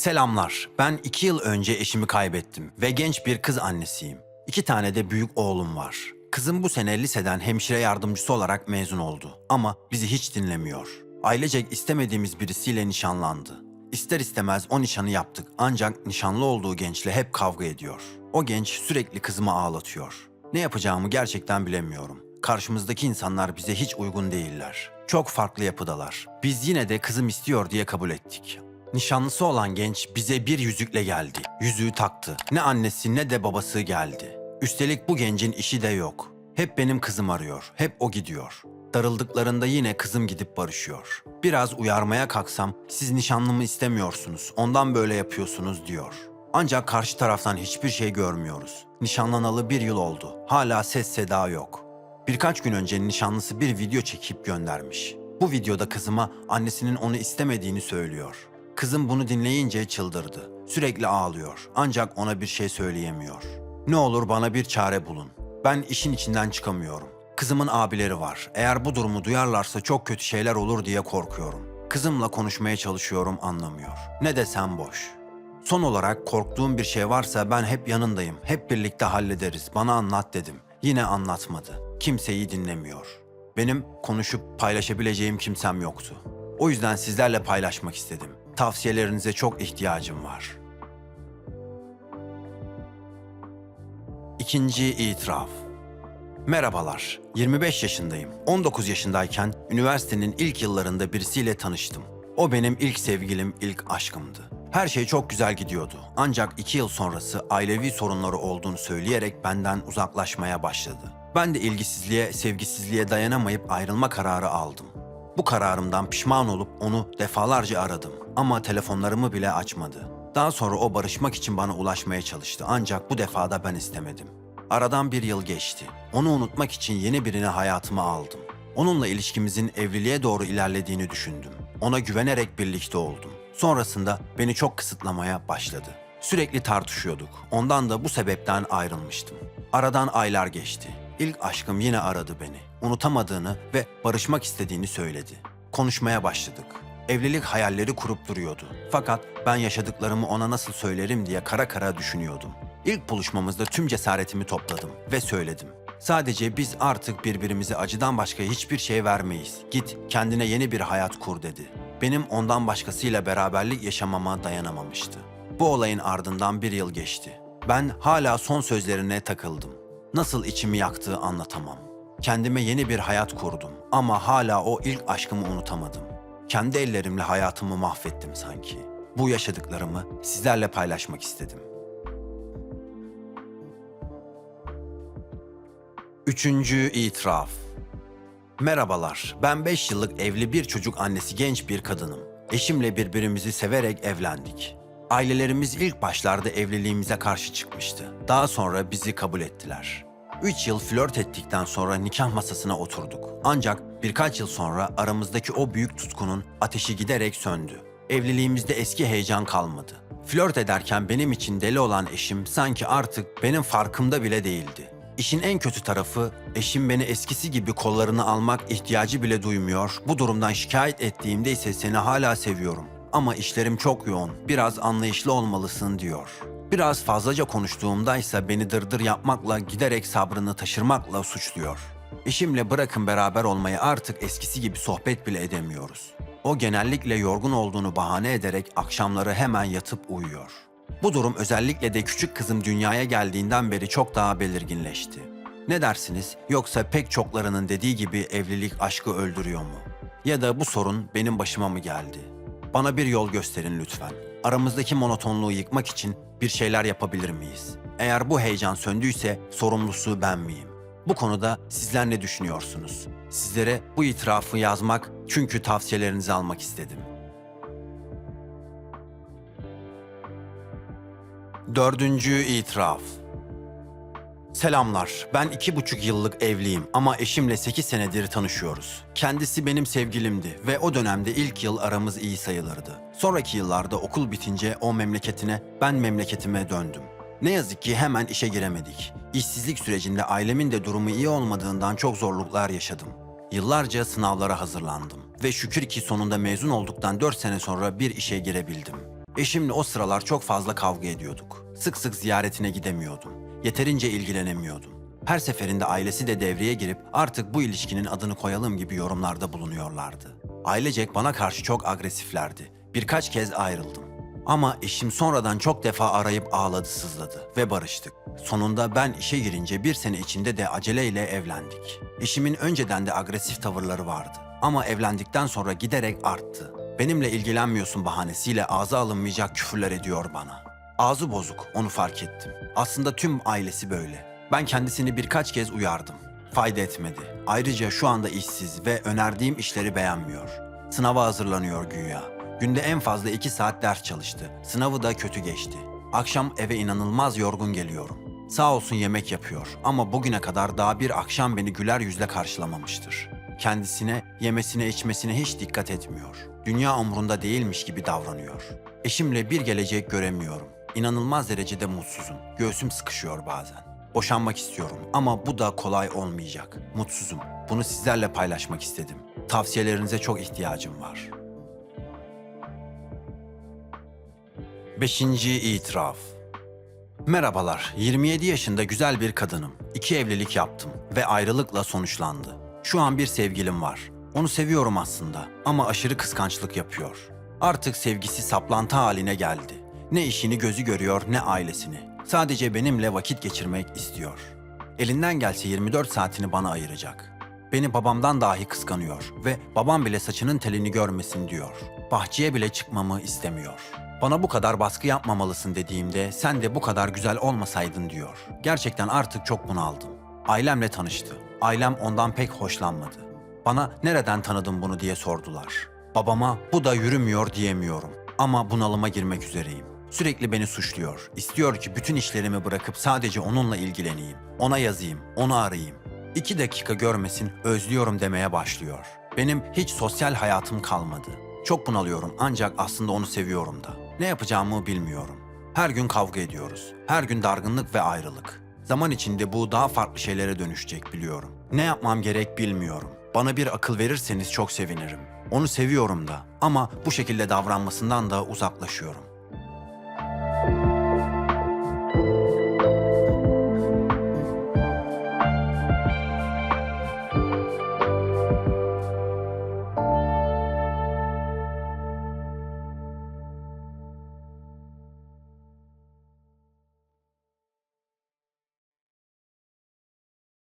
Selamlar. Ben iki yıl önce eşimi kaybettim ve genç bir kız annesiyim. İki tane de büyük oğlum var. Kızım bu sene liseden hemşire yardımcısı olarak mezun oldu. Ama bizi hiç dinlemiyor. Ailecek istemediğimiz birisiyle nişanlandı. İster istemez o nişanı yaptık ancak nişanlı olduğu gençle hep kavga ediyor. O genç sürekli kızımı ağlatıyor. Ne yapacağımı gerçekten bilemiyorum. Karşımızdaki insanlar bize hiç uygun değiller. Çok farklı yapıdalar. Biz yine de kızım istiyor diye kabul ettik. Nişanlısı olan genç bize bir yüzükle geldi. Yüzüğü taktı. Ne annesi ne de babası geldi. Üstelik bu gencin işi de yok. Hep benim kızım arıyor. Hep o gidiyor. Darıldıklarında yine kızım gidip barışıyor. Biraz uyarmaya kalksam siz nişanlımı istemiyorsunuz. Ondan böyle yapıyorsunuz diyor. Ancak karşı taraftan hiçbir şey görmüyoruz. Nişanlanalı bir yıl oldu. Hala ses seda yok. Birkaç gün önce nişanlısı bir video çekip göndermiş. Bu videoda kızıma annesinin onu istemediğini söylüyor. Kızım bunu dinleyince çıldırdı. Sürekli ağlıyor ancak ona bir şey söyleyemiyor. Ne olur bana bir çare bulun. Ben işin içinden çıkamıyorum. Kızımın abileri var. Eğer bu durumu duyarlarsa çok kötü şeyler olur diye korkuyorum. Kızımla konuşmaya çalışıyorum anlamıyor. Ne desem boş. Son olarak korktuğum bir şey varsa ben hep yanındayım. Hep birlikte hallederiz. Bana anlat dedim. Yine anlatmadı. Kimseyi dinlemiyor. Benim konuşup paylaşabileceğim kimsem yoktu. O yüzden sizlerle paylaşmak istedim. Tavsiyelerinize çok ihtiyacım var. İkinci itiraf. Merhabalar. 25 yaşındayım. 19 yaşındayken üniversitenin ilk yıllarında birisiyle tanıştım. O benim ilk sevgilim, ilk aşkımdı. Her şey çok güzel gidiyordu. Ancak iki yıl sonrası ailevi sorunları olduğunu söyleyerek benden uzaklaşmaya başladı. Ben de ilgisizliğe, sevgisizliğe dayanamayıp ayrılma kararı aldım. Bu kararımdan pişman olup onu defalarca aradım ama telefonlarımı bile açmadı. Daha sonra o barışmak için bana ulaşmaya çalıştı ancak bu defada ben istemedim. Aradan bir yıl geçti. Onu unutmak için yeni birini hayatıma aldım. Onunla ilişkimizin evliliğe doğru ilerlediğini düşündüm. Ona güvenerek birlikte oldum. Sonrasında beni çok kısıtlamaya başladı. Sürekli tartışıyorduk. Ondan da bu sebepten ayrılmıştım. Aradan aylar geçti. İlk aşkım yine aradı beni. Unutamadığını ve barışmak istediğini söyledi. Konuşmaya başladık. Evlilik hayalleri kurup duruyordu. Fakat ben yaşadıklarımı ona nasıl söylerim diye kara kara düşünüyordum. İlk buluşmamızda tüm cesaretimi topladım ve söyledim. Sadece biz artık birbirimize acıdan başka hiçbir şey vermeyiz. Git kendine yeni bir hayat kur dedi. Benim ondan başkasıyla beraberlik yaşamama dayanamamıştı. Bu olayın ardından bir yıl geçti. Ben hala son sözlerine takıldım. Nasıl içimi yaktığı anlatamam. Kendime yeni bir hayat kurdum ama hala o ilk aşkımı unutamadım. Kendi ellerimle hayatımı mahvettim sanki. Bu yaşadıklarımı sizlerle paylaşmak istedim. Üçüncü itiraf. Merhabalar, ben 5 yıllık evli bir çocuk annesi genç bir kadınım. Eşimle birbirimizi severek evlendik. Ailelerimiz ilk başlarda evliliğimize karşı çıkmıştı. Daha sonra bizi kabul ettiler. 3 yıl flört ettikten sonra nikah masasına oturduk. Ancak birkaç yıl sonra aramızdaki o büyük tutkunun ateşi giderek söndü. Evliliğimizde eski heyecan kalmadı. Flört ederken benim için deli olan eşim sanki artık benim farkımda bile değildi. İşin en kötü tarafı eşim beni eskisi gibi kollarını almak ihtiyacı bile duymuyor. Bu durumdan şikayet ettiğimde ise seni hala seviyorum. Ama işlerim çok yoğun. Biraz anlayışlı olmalısın diyor. Biraz fazlaca konuştuğumda ise beni dırdır yapmakla giderek sabrını taşırmakla suçluyor. Eşimle bırakın beraber olmayı artık eskisi gibi sohbet bile edemiyoruz. O genellikle yorgun olduğunu bahane ederek akşamları hemen yatıp uyuyor. Bu durum özellikle de küçük kızım dünyaya geldiğinden beri çok daha belirginleşti. Ne dersiniz? Yoksa pek çoklarının dediği gibi evlilik aşkı öldürüyor mu? Ya da bu sorun benim başıma mı geldi? Bana bir yol gösterin lütfen. Aramızdaki monotonluğu yıkmak için bir şeyler yapabilir miyiz? Eğer bu heyecan söndüyse sorumlusu ben miyim? Bu konuda sizler ne düşünüyorsunuz? Sizlere bu itirafı yazmak çünkü tavsiyelerinizi almak istedim. Dördüncü itiraf. Selamlar. Ben iki buçuk yıllık evliyim ama eşimle sekiz senedir tanışıyoruz. Kendisi benim sevgilimdi ve o dönemde ilk yıl aramız iyi sayılırdı. Sonraki yıllarda okul bitince o memleketine, ben memleketime döndüm. Ne yazık ki hemen işe giremedik. İşsizlik sürecinde ailemin de durumu iyi olmadığından çok zorluklar yaşadım. Yıllarca sınavlara hazırlandım ve şükür ki sonunda mezun olduktan 4 sene sonra bir işe girebildim. Eşimle o sıralar çok fazla kavga ediyorduk. Sık sık ziyaretine gidemiyordum. Yeterince ilgilenemiyordum. Her seferinde ailesi de devreye girip artık bu ilişkinin adını koyalım gibi yorumlarda bulunuyorlardı. Ailecek bana karşı çok agresiflerdi. Birkaç kez ayrıldım. Ama eşim sonradan çok defa arayıp ağladı sızladı ve barıştık. Sonunda ben işe girince bir sene içinde de aceleyle evlendik. Eşimin önceden de agresif tavırları vardı. Ama evlendikten sonra giderek arttı. Benimle ilgilenmiyorsun bahanesiyle ağza alınmayacak küfürler ediyor bana. Ağzı bozuk, onu fark ettim. Aslında tüm ailesi böyle. Ben kendisini birkaç kez uyardım. Fayda etmedi. Ayrıca şu anda işsiz ve önerdiğim işleri beğenmiyor. Sınava hazırlanıyor güya. Günde en fazla iki saat ders çalıştı. Sınavı da kötü geçti. Akşam eve inanılmaz yorgun geliyorum. Sağ olsun yemek yapıyor ama bugüne kadar daha bir akşam beni güler yüzle karşılamamıştır. Kendisine, yemesine, içmesine hiç dikkat etmiyor. Dünya umrunda değilmiş gibi davranıyor. Eşimle bir gelecek göremiyorum. İnanılmaz derecede mutsuzum. Göğsüm sıkışıyor bazen. Boşanmak istiyorum ama bu da kolay olmayacak. Mutsuzum. Bunu sizlerle paylaşmak istedim. Tavsiyelerinize çok ihtiyacım var. Beşinci itiraf. Merhabalar, 27 yaşında güzel bir kadınım. İki evlilik yaptım ve ayrılıkla sonuçlandı. Şu an bir sevgilim var. Onu seviyorum aslında ama aşırı kıskançlık yapıyor. Artık sevgisi saplantı haline geldi. Ne işini gözü görüyor ne ailesini. Sadece benimle vakit geçirmek istiyor. Elinden gelse 24 saatini bana ayıracak. Beni babamdan dahi kıskanıyor ve babam bile saçının telini görmesin diyor. Bahçeye bile çıkmamı istemiyor. Bana bu kadar baskı yapmamalısın dediğimde sen de bu kadar güzel olmasaydın diyor. Gerçekten artık çok bunaldım. Ailemle tanıştı. Ailem ondan pek hoşlanmadı. Bana nereden tanıdın bunu diye sordular. Babama bu da yürümüyor diyemiyorum. Ama bunalıma girmek üzereyim. Sürekli beni suçluyor. İstiyor ki bütün işlerimi bırakıp sadece onunla ilgileneyim. Ona yazayım, onu arayayım. İki dakika görmesin, özlüyorum demeye başlıyor. Benim hiç sosyal hayatım kalmadı. Çok bunalıyorum ancak aslında onu seviyorum da. Ne yapacağımı bilmiyorum. Her gün kavga ediyoruz. Her gün dargınlık ve ayrılık. Zaman içinde bu daha farklı şeylere dönüşecek biliyorum. Ne yapmam gerek bilmiyorum. Bana bir akıl verirseniz çok sevinirim. Onu seviyorum da ama bu şekilde davranmasından da uzaklaşıyorum.